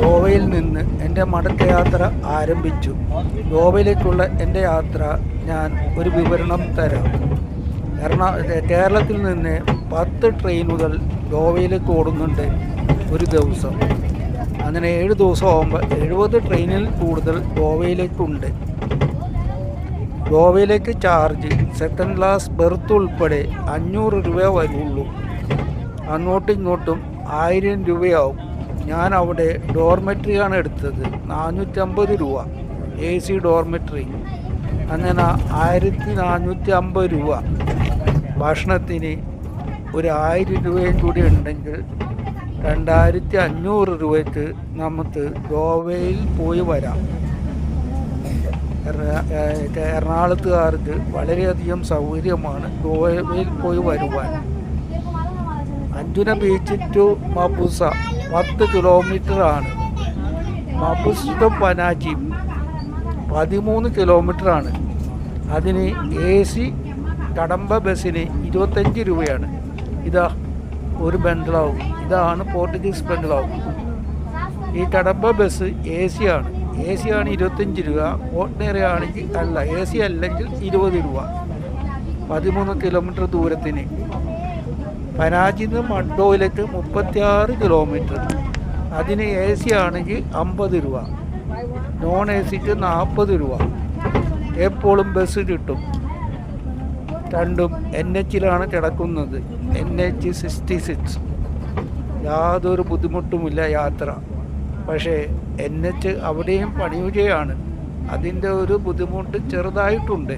ഗോവയിൽ നിന്ന് എന്റെ മടക്കയാത്ര ആരംഭിച്ചു. ഗോവയിലേക്കുള്ള എന്റെ യാത്ര ഞാൻ ഒരു വിവരണം തരാം. എറണാ കേരളത്തിൽ നിന്ന് പത്ത് ട്രെയിനുകൾ ഗോവയിലേക്ക് ഓടുന്നുണ്ട് ഒരു ദിവസം. അങ്ങനെ ഏഴ് ദിവസം ആകുമ്പോൾ എഴുപത് ട്രെയിനിൽ കൂടുതൽ ഗോവയിലേക്കുണ്ട്. ഗോവയിലേക്ക് ചാർജ് സെക്കൻഡ് ക്ലാസ് ബെർത്ത് ഉൾപ്പെടെ അഞ്ഞൂറ് രൂപ വരുള്ളൂ. അങ്ങോട്ടും ഇങ്ങോട്ടും ആയിരം രൂപയാവും. ഞാൻ അവിടെ ഡോർമെട്രിയാണ് എടുത്തത്. നാനൂറ്റമ്പത് രൂപ. A C dormitory. അങ്ങനെ ആയിരത്തി നാനൂറ്റി അമ്പത് രൂപ. ഭക്ഷണത്തിന് ഒരു ആയിരം രൂപയും കൂടി ഉണ്ടെങ്കിൽ രണ്ടായിരത്തി അഞ്ഞൂറ് രൂപയ്ക്ക് നമുക്ക് ഗോവയിൽ പോയി വരാം. എറണാകുളത്തുകാർക്ക് വളരെയധികം സൗകര്യമാണ് ഗോവയിൽ പോയി വരുവാൻ. അഞ്ജുന ബീച്ച് ടു മബുസ പത്ത് കിലോമീറ്റർ ആണ്. ടു പനാജി പതിമൂന്ന് കിലോമീറ്റർ ആണ്. അതിന് എ സി കടമ്പ ബസ്സിന് ഇരുപത്തഞ്ച് രൂപയാണ്. ഇതാ ഒരു ബംഗ്ലാവ്. ഇതാണ് പോർട്ടുഗീസ് ബംഗ്ലാവ്. ഈ കടമ്പ ബസ് എ സി ആണ്. എ സി ആണ് ഇരുപത്തഞ്ച് രൂപ. ഓർഡിനറി ആണെങ്കിൽ അല്ല എ സി അല്ലെങ്കിൽ ഇരുപത് രൂപ. പതിമൂന്ന് കിലോമീറ്റർ ദൂരത്തിന്. പനാജിൽ നിന്ന് മഡ്ഡോയിലേക്ക് മുപ്പത്തിയാറ് കിലോമീറ്റർ അതിന് എ സി ആണെങ്കിൽ അമ്പത് രൂപ. നോൺ എ സിക്ക് നാൽപ്പത് രൂപ. എപ്പോഴും ബസ് കിട്ടും. രണ്ടും എൻ എച്ചിലാണ് കിടക്കുന്നത്. എൻ എച്ച് സിക്സ്റ്റി സിക്സ് യാതൊരു ബുദ്ധിമുട്ടുമില്ല യാത്ര. പക്ഷേ എൻ എച്ച് അവിടെയും പണിയുകയാണ് അതിന്റെ ഒരു ബുദ്ധിമുട്ട് ചെറുതായിട്ടുണ്ട്.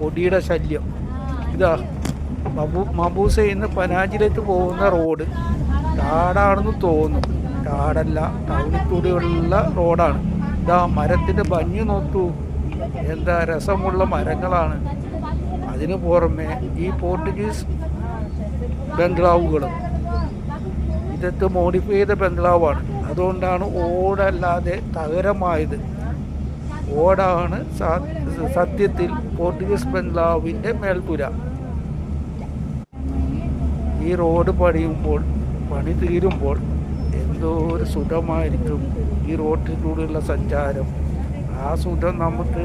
പൊടിയുടെ ശല്യം. ഇതാ. മബൂ മബൂസയിൽ നിന്ന് പനാജിലേക്ക് പോകുന്ന റോഡ് കാടാണെന്ന് തോന്നും കാടല്ല ടൗണിൽ കൂടിയുള്ള റോഡാണ്. ഇതാ മരത്തിന്റെ ഭംഗി നോക്കൂ. എന്താ രസമുള്ള മരങ്ങളാണ്. അതിനു പുറമെ ഈ പോർട്ടുഗീസ് ബംഗ്ലാവുകളും. ഇതൊക്കെ മോഡിഫൈ ചെയ്ത ബംഗ്ലാവാണ്. അതുകൊണ്ടാണ് ഓടല്ലാതെ തകരമായത്. ഓടാണ് സത്യത്തിൽ പോർട്ടുഗീസ് ബംഗ്ലാവിന്റെ മേൽപ്പുര. ഈ റോഡ് പണിയുമ്പോൾ പണി തീരുമ്പോൾ എന്തോ ഒരു സുഖമായിരിക്കും ഈ റോഡിൽ കൂടെയുള്ള സഞ്ചാരം. ആ സുഖം നമുക്ക്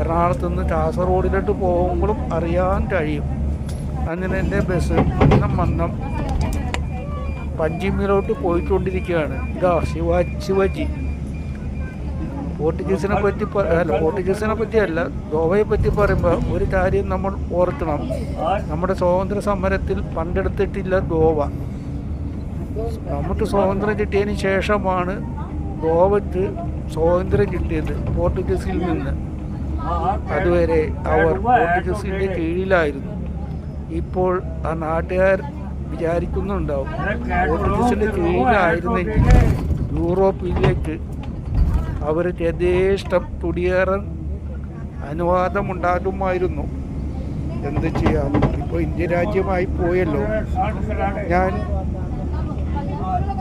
എറണാകുളത്ത് നിന്ന് കാസർഗോഡിലോട്ട് പോകുമ്പോഴും അറിയാൻ കഴിയും. അങ്ങനെ എന്റെ ബസ് മന്നം മന്നം പഞ്ചിമിലോട്ട് പോയിക്കൊണ്ടിരിക്കുകയാണ്. ഇതാ ശിവ ശിവജി. പോർട്ടുഗീസിനെ പറ്റി അല്ല പോർട്ടുഗീസിനെ പറ്റിയല്ല ഗോവയെ പറ്റി പറയുമ്പോൾ ഒരു കാര്യം നമ്മൾ ഓർക്കണം. നമ്മുടെ സ്വാതന്ത്ര്യ സമരത്തിൽ പങ്കെടുത്തിട്ടില്ല ഗോവ. നമുക്ക് സ്വാതന്ത്ര്യം കിട്ടിയതിന് ശേഷമാണ് ഗോവയ്ക്ക് സ്വാതന്ത്ര്യം കിട്ടിയത് പോർട്ടുഗീസിൽ നിന്ന്. അതുവരെ അവർ പോർട്ടുഗീസിന്റെ കീഴിലായിരുന്നു. ഇപ്പോൾ ആ നാട്ടുകാർ വിചാരിക്കുന്നുണ്ടാവും പോർട്ടുഗീസിന്റെ കീഴിലായിരുന്നെങ്കിൽ യൂറോപ്പിലേക്ക് അവർ യഥേഷ്ടം കുടിയേറാൻ അനുവാദമുണ്ടാകുമായിരുന്നു. എന്ത് ചെയ്യാം? ഇപ്പോൾ ഇന്ത്യ രാജ്യമായി പോയല്ലോ. ഞാൻ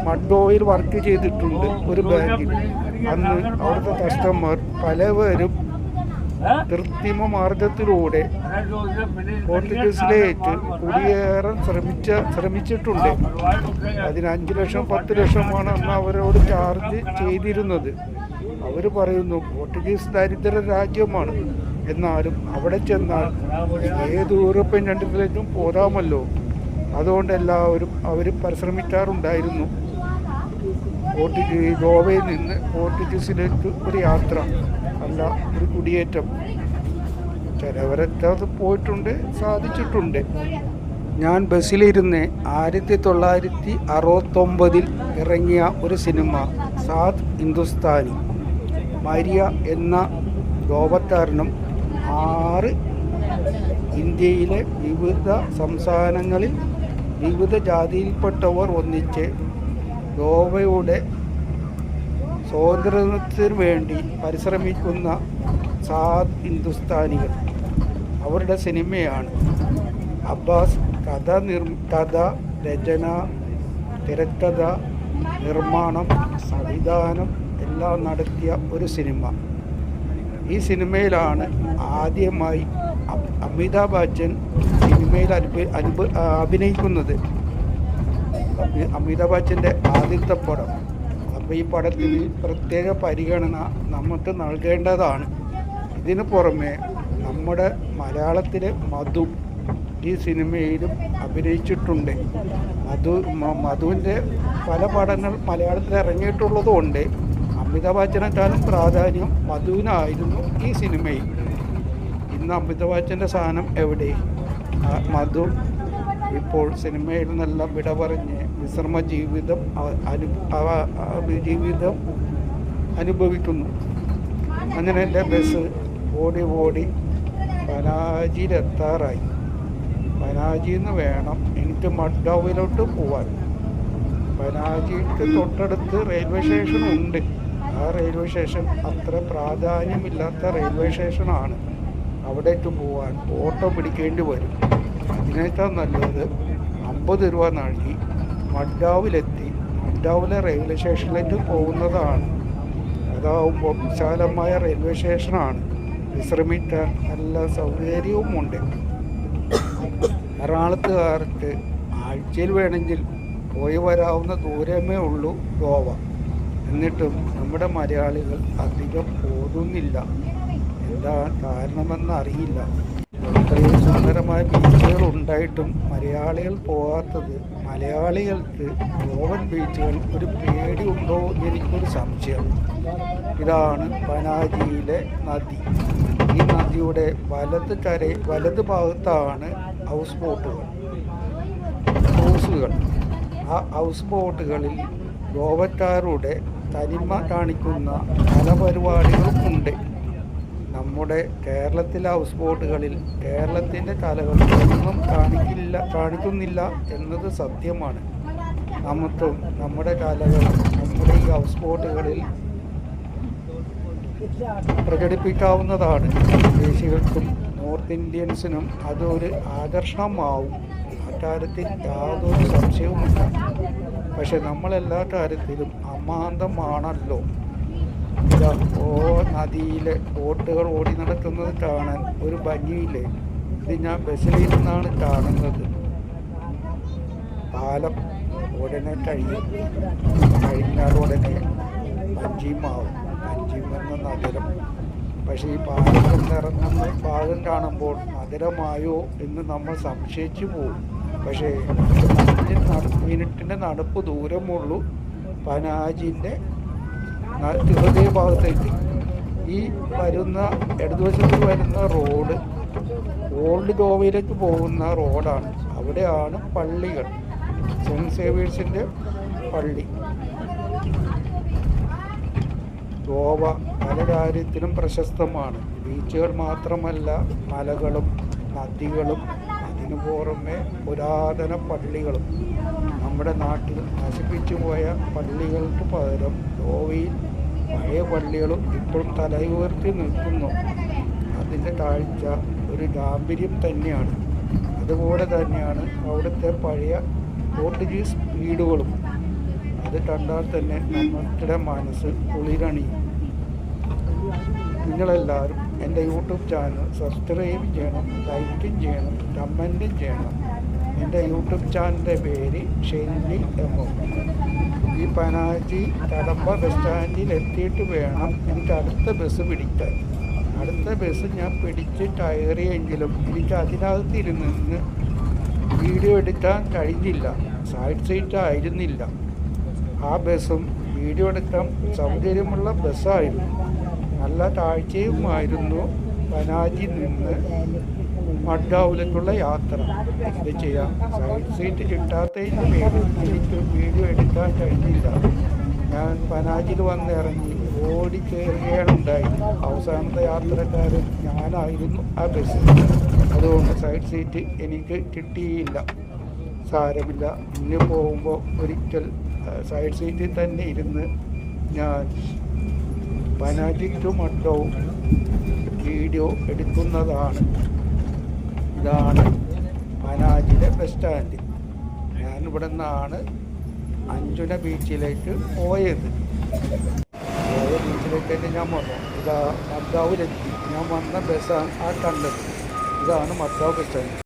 മഡ്ഡോയിൽ വർക്ക് ചെയ്തിട്ടുണ്ട് ഒരു ബാങ്കിൽ അന്ന് അവിടുത്തെ കസ്റ്റമർ പലവരും കൃത്രിമ മാർഗത്തിലൂടെ പോർട്ടുഗീസിലേക്ക് കുടിയേറാൻ ശ്രമിച്ച ശ്രമിച്ചിട്ടുണ്ട്. അതിന് അഞ്ച് ലക്ഷം പത്ത് ലക്ഷമാണ് അന്ന് അവരോട് ചാർജ് ചെയ്തിരുന്നത്. അവർ പറയുന്നു പോർട്ടുഗീസ് ദരിദ്ര രാജ്യമാണ്. എന്നാലും അവിടെ ചെന്നാൽ ഏത് യൂറോപ്യൻ കൺട്രിയിലേക്കും പോരാമല്ലോ. അതുകൊണ്ട് എല്ലാവരും അവർ പരിശ്രമിക്കാറുണ്ടായിരുന്നു. പോർട്ടുഗീ ഗോവയിൽ നിന്ന് പോർട്ടുഗീസിലേക്ക് ഒരു യാത്ര അല്ല ഒരു കുടിയേറ്റം. ചിലവരെത്താതെ പോയിട്ടുണ്ട് സാധിച്ചിട്ടുണ്ട്. ഞാൻ ബസ്സിലിരുന്ന് ആയിരത്തി തൊള്ളായിരത്തി അറുപത്തൊമ്പതിൽ ഇറങ്ങിയ ഒരു സിനിമ സാദ് ഹിന്ദുസ്ഥാനി. മരിയ എന്ന ഗോപക്കാരനും ആറ് ഇന്ത്യയിലെ വിവിധ സംസ്ഥാനങ്ങളിൽ വിവിധ ജാതിയിൽപ്പെട്ടവർ ഒന്നിച്ച് ഗോവയുടെ സ്വാതന്ത്ര്യത്തിന് വേണ്ടി പരിശ്രമിക്കുന്ന സാദ് ഹിന്ദുസ്ഥാനികൾ. അവരുടെ സിനിമയാണ് അബ്ബാസ് കഥ നിർ കഥ രചന തിരക്കഥ നിർമ്മാണം സംവിധാനം എല്ലാം നടത്തിയ ഒരു സിനിമ. ഈ സിനിമയിലാണ് ആദ്യമായി അമിതാഭ് ബച്ചൻ സിനിമയിൽ അനുഭ അഭിനയിക്കുന്നത്. അമി- അമിതാഭ് ബച്ചന്റെ ആദ്യത്തെ പടം. അപ്പോൾ ഈ പടത്തിന് പ്രത്യേക പരിഗണന നമുക്ക് നൽകേണ്ടതാണ്. ഇതിനു പുറമെ നമ്മുടെ മലയാളത്തിലെ മധു ഈ സിനിമയിലും അഭിനയിച്ചിട്ടുണ്ട്. മധു മധുവിന്റെ പല പടങ്ങൾ മലയാളത്തിൽ ഇറങ്ങിയിട്ടുള്ളതുകൊണ്ട് അമിതാഭ് ബച്ചനേക്കാളും പ്രാധാന്യം മധുവിനായിരുന്നു ഈ സിനിമയിൽ. ഇന്ന് അമിതാഭ് ബച്ചന്റെ സ്ഥാനം എവിടെ? മധു ഇപ്പോൾ സിനിമയിൽ നിന്നെല്ലാം വിട പറഞ്ഞ് വിശ്രമ ജീവിതം ജീവിതം അനുഭവിക്കുന്നു. അങ്ങനെ എന്റെ ബസ് ഓടി ഓടി പനാജിയിലെത്താറായി. പനാജിയിൽ നിന്ന് വേണം എനിക്ക് മഡ്ഗാവിലോട്ട് പോവാൻ. പനാജിക്ക് തൊട്ടടുത്ത് റെയിൽവേ സ്റ്റേഷൻ ഉണ്ട്. ആ റെയിൽവേ സ്റ്റേഷൻ അത്ര പ്രാധാന്യമില്ലാത്ത റെയിൽവേ സ്റ്റേഷനാണ് അവിടേക്ക് പോവാൻ ഓട്ടോ പിടിക്കേണ്ടി വരും. അതിനേക്കാൾ നല്ലത് അമ്പത് രൂപ നൽകി മഡ്ഡാവിലെത്തി മഡ്ഡാവിലെ റെയിൽവേ സ്റ്റേഷനിലേക്ക് പോകുന്നതാണ്. അതാവുമ്പോൾ വിശാലമായ റെയിൽവേ സ്റ്റേഷനാണ് വിശ്രമിക്കാൻ നല്ല സൗകര്യവുമുണ്ട്. എറണാകുളത്തുകാർക്ക് ആഴ്ചയിൽ വേണമെങ്കിൽ പോയി വരാവുന്ന ദൂരമേ ഉള്ളൂ ഗോവ. എന്നിട്ടും നമ്മുടെ മലയാളികൾ അധികം പോകുന്നില്ല എന്താ കാരണമെന്ന് അറിയില്ല. ഇത്രയും സുന്ദരമായ ബീച്ചുകൾ ഉണ്ടായിട്ടും മലയാളികൾ പോകാത്തത് മലയാളികൾക്ക് ഗോവൻ ബീച്ചുകൾ ഒരു പേടി ഉണ്ടോ എന്ന് എനിക്കൊരു സംശയം. ഇതാണ് പനാജിയിലെ നദി. ഈ നദിയുടെ വലത് കര വലത് ഭാഗത്താണ് ഹൗസ് ബോട്ടുകൾ ക്രൂസുകൾ ആ ഹൗസ് ബോട്ടുകളിൽ ഗോവക്കാരുടെ തനിമ കാണിക്കുന്ന പല പരിപാടികളും ഉണ്ട്. നമ്മുടെ കേരളത്തിലെ ഹൗസ് ബോട്ടുകളിൽ കേരളത്തിന്റെ കലകൾ ഒന്നും കാണിക്കില്ല കാണിക്കുന്നില്ല എന്നത് സത്യമാണ്. നമുക്കും നമ്മുടെ കലകൾ നമ്മുടെ ഈ ഹൗസ് ബോട്ടുകളിൽ പ്രകടിപ്പിക്കാവുന്നതാണ്. വിദേശികൾക്കും നോർത്ത് ഇന്ത്യൻസിനും അതൊരു ആകർഷണമാവും. അക്കാര്യത്തിൽ യാതൊരു സംശയവുമില്ല. പക്ഷെ നമ്മളെല്ലാ കാര്യത്തിലും അമാന്തമാണല്ലോ ഇതാ ഓ നദിയിലെ ബോട്ടുകൾ ഓടി നടക്കുന്നത് കാണാൻ ഒരു ഭംഗിയില്ലേ? ഇത് ഞാൻ ബസ്സിൽ ഇരുന്നാണ് കാണുന്നത്. പാലം ഉടനെ കഴിയും. കഴിഞ്ഞാൽ ഉടനെ പഞ്ചിമാവും പഞ്ചിം എന്ന നഗരം. പക്ഷേ ഈ പാലത്തിൽ നിറങ്ങുന്ന ഭാഗം കാണുമ്പോൾ നഗരമായോ എന്ന് നമ്മൾ സംശയിച്ചു പോകും. പക്ഷേ മിനിറ്റിന്റെ നടപ്പ് ദൂരമുള്ളൂ. പനാജിന്റെ ഹൃദയ ഭാഗത്തേക്ക് ഈ വരുന്ന ഇടതുവശത്ത് വരുന്ന റോഡ് ഓൾഡ് ഗോവയിലേക്ക് പോകുന്ന റോഡാണ്. അവിടെയാണ് പള്ളികൾ. സെന്റ് സേവിയേഴ്സിന്റെ പള്ളി. ഗോവ പല കാര്യത്തിലും പ്രശസ്തമാണ്. ബീച്ചുകൾ മാത്രമല്ല മലകളും നദികളും അതിനു പുറമെ പുരാതന പള്ളികളും. നമ്മുടെ നാട്ടിൽ നശിപ്പിച്ചു പോയ പള്ളികൾക്ക് പകരം ഗോവയിൽ പഴയ പള്ളികളും ഇപ്പോഴും തലയുയർത്തി നിൽക്കുന്നു. അതിന്റെ കാഴ്ച ഒരു ഗാംഭീര്യം തന്നെയാണ്. അതുപോലെ തന്നെയാണ് അവിടുത്തെ പഴയ പോർട്ടുഗീസ് വീടുകളും. അത് കണ്ടാൽ തന്നെ നമ്മുടെ മനസ്സ് കുളിരണിയും. നിങ്ങളെല്ലാവരും എന്റെ യൂട്യൂബ് ചാനൽ സബ്സ്ക്രൈബ് ചെയ്യണം ലൈക്കും ചെയ്യണം കമന്റും ചെയ്യണം. എന്റെ യൂട്യൂബ് ചാനലിന്റെ പേര് ഷെല്ലി എം എം ഈ പനാജി കടമ്പ ബസ് സ്റ്റാൻഡിൽ എത്തിയിട്ട് വേണം എനിക്ക് അടുത്ത ബസ് പിടിക്കാൻ. അടുത്ത ബസ് ഞാൻ പിടിച്ച് കയറിയെങ്കിലും എനിക്ക് അതിനകത്ത് ഇരുന്ന് വീഡിയോ എടുക്കാൻ കഴിഞ്ഞില്ല. സൈഡ് സീറ്റ് ആയിരുന്നില്ല. ആ ബസ്സും വീഡിയോ എടുക്കാൻ സൗകര്യമുള്ള ബസ്സായിരുന്നു. നല്ല താഴ്ചയുമായിരുന്നു പനാജി നിന്ന്. മഡ്ഗാവിലേക്കുള്ള യാത്ര. എന്ത് ചെയ്യാം? സൈഡ് സീറ്റ് കിട്ടാത്തതിന് പേരിൽ എനിക്ക് വീഡിയോ എടുക്കാൻ കഴിഞ്ഞില്ല. ഞാൻ പനാജിൽ വന്ന് ഇറങ്ങി. ഓടി കയറുകയാണുണ്ടായി അവസാനത്തെ യാത്രക്കാരൻ ഞാനായിരുന്നു ആ ബസ് അതുകൊണ്ട് സൈഡ് സീറ്റ് എനിക്ക് കിട്ടിയില്ല. സാരമില്ല. ഇനി പോകുമ്പോൾ ഒരിക്കൽ സൈഡ് സീറ്റിൽ തന്നെ ഇരുന്ന് ഞാൻ പനാജി ടു മഡ്ഡവും വീഡിയോ എടുക്കുന്നതാണ്. ഇതാണ് പനാജിയിലെ ബസ് സ്റ്റാൻഡ് ഞാൻ ഇവിടെ നിന്നാണ് അഞ്ചുന ബീച്ചിലേക്ക് പോയത്. പോയ ബീച്ചിലേക്ക് തന്നെ ഞാൻ വന്നു. ഇതാ മദ്ദാവിലെത്തി ഞാൻ വന്ന ബസ്സാണ് ആ കണ്ടത്. ഇതാണ് മദ്ദാവ് ബസ് സ്റ്റാൻഡ്